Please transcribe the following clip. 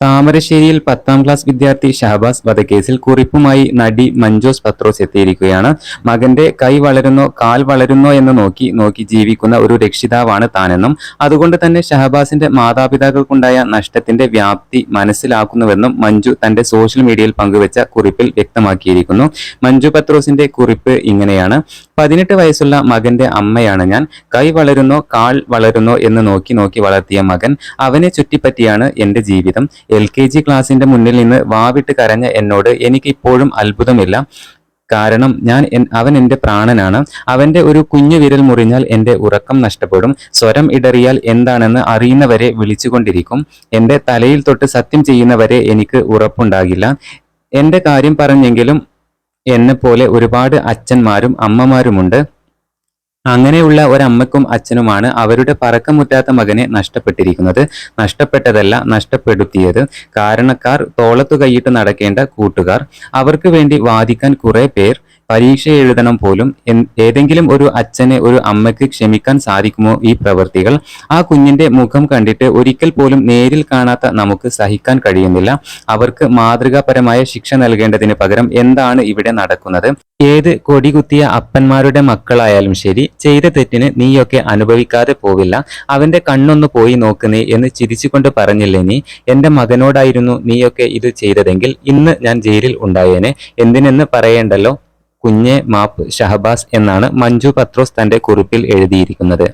താമരശ്ശേരിയിൽ പത്താം ക്ലാസ് വിദ്യാർത്ഥി ഷഹബാസ് വധക്കേസിൽ കുറിപ്പുമായി നടി മഞ്ജോസ് പത്രോസ് എത്തിയിരിക്കുകയാണ്. മകന്റെ കൈ വളരുന്നോ കാൽ വളരുന്നോ എന്ന് നോക്കി നോക്കി ജീവിക്കുന്ന ഒരു രക്ഷിതാവാണ് താനെന്നും അതുകൊണ്ട് തന്നെ ഷഹബാസിന്റെ മാതാപിതാക്കൾക്കുണ്ടായ നഷ്ടത്തിന്റെ വ്യാപ്തി മനസ്സിലാക്കുന്നുവെന്നും മഞ്ജു തന്റെ സോഷ്യൽ മീഡിയയിൽ പങ്കുവച്ച കുറിപ്പിൽ വ്യക്തമാക്കിയിരിക്കുന്നു. മഞ്ജു പത്രോസിന്റെ കുറിപ്പ് ഇങ്ങനെയാണ്. പതിനെട്ട് വയസ്സുള്ള മകന്റെ അമ്മയാണ് ഞാൻ. കൈ വളരുന്നോ കാൽ വളരുന്നോ എന്ന് നോക്കി നോക്കി വളർത്തിയ മകൻ അവനെ ചുറ്റിപ്പറ്റിയാണ് എന്റെ ജീവിതം. എൽ കെ ജി ക്ലാസിന്റെ മുന്നിൽ നിന്ന് വാവിട്ട് കരഞ്ഞ എന്നോട് എനിക്ക് ഇപ്പോഴും അത്ഭുതമില്ല. കാരണം ഞാൻ അവൻ എന്റെ പ്രാണനാണ്. അവന്റെ ഒരു കുഞ്ഞു വിരൽ മുറിഞ്ഞാൽ എന്റെ ഉറക്കം നഷ്ടപ്പെടും. സ്വരം ഇടറിയാൽ എന്താണെന്ന് അറിയുന്നവരെ വിളിച്ചുകൊണ്ടിരിക്കും. എന്റെ തലയിൽ തൊട്ട് സത്യം ചെയ്യുന്നവരെ എനിക്ക് ഉറപ്പുണ്ടാകില്ല. എന്റെ കാര്യം പറഞ്ഞെങ്കിലും എന്നെ ഒരുപാട് അച്ഛന്മാരും അമ്മമാരുമുണ്ട്. അങ്ങനെയുള്ള ഒരമ്മയ്ക്കും അച്ഛനുമാണ് അവരുടെ പറക്കമുറ്റാത്ത മകനെ നഷ്ടപ്പെട്ടിരിക്കുന്നത്. നഷ്ടപ്പെട്ടതല്ല നഷ്ടപ്പെടുത്തിയത്. കാരണക്കാർ തോളത്തു കൈയിട്ട് നടക്കേണ്ട കൂട്ടുകാർ. അവർക്ക് വേണ്ടി വാദിക്കാൻ കുറെ പേർ പരീക്ഷ എഴുതണം പോലും ഏതെങ്കിലും ഒരു അച്ഛനെ ഒരു അമ്മയ്ക്ക് ക്ഷമിക്കാൻ സാധിക്കുമോ ഈ പ്രവൃത്തികൾ? ആ കുഞ്ഞിന്റെ മുഖം കണ്ടിട്ട് ഒരിക്കൽ പോലും നേരിൽ കാണാത്ത നമുക്ക് സഹിക്കാൻ കഴിയുന്നില്ല. അവർക്ക് മാതൃകാപരമായ ശിക്ഷ നൽകേണ്ടതിന് പകരം എന്താണ് ഇവിടെ നടക്കുന്നത്? ഏത് കൊടികുത്തിയ അപ്പന്മാരുടെ മക്കളായാലും ശരി ചെയ്ത തെറ്റിന് നീയൊക്കെ അനുഭവിക്കാതെ പോവില്ല. അവന്റെ കണ്ണൊന്ന് പോയി നോക്കുന്നേ എന്ന് ചിരിച്ചുകൊണ്ട് പറഞ്ഞില്ലേ നീ? എന്റെ മകനോടായിരുന്നു നീയൊക്കെ ഇത് ചെയ്തതെങ്കിൽ ഇന്ന് ഞാൻ ജയിലിൽ ഉണ്ടായേനെ. എന്തിനെന്ന് പറയേണ്ടല്ലോ? കുഞ്ഞെ മാപ്പ് ഷഹബാസ് എന്നാണ് മഞ്ജു പത്രോസ് തന്റെ കുറിപ്പിൽ എഴുതിയിരിക്കുന്നത്.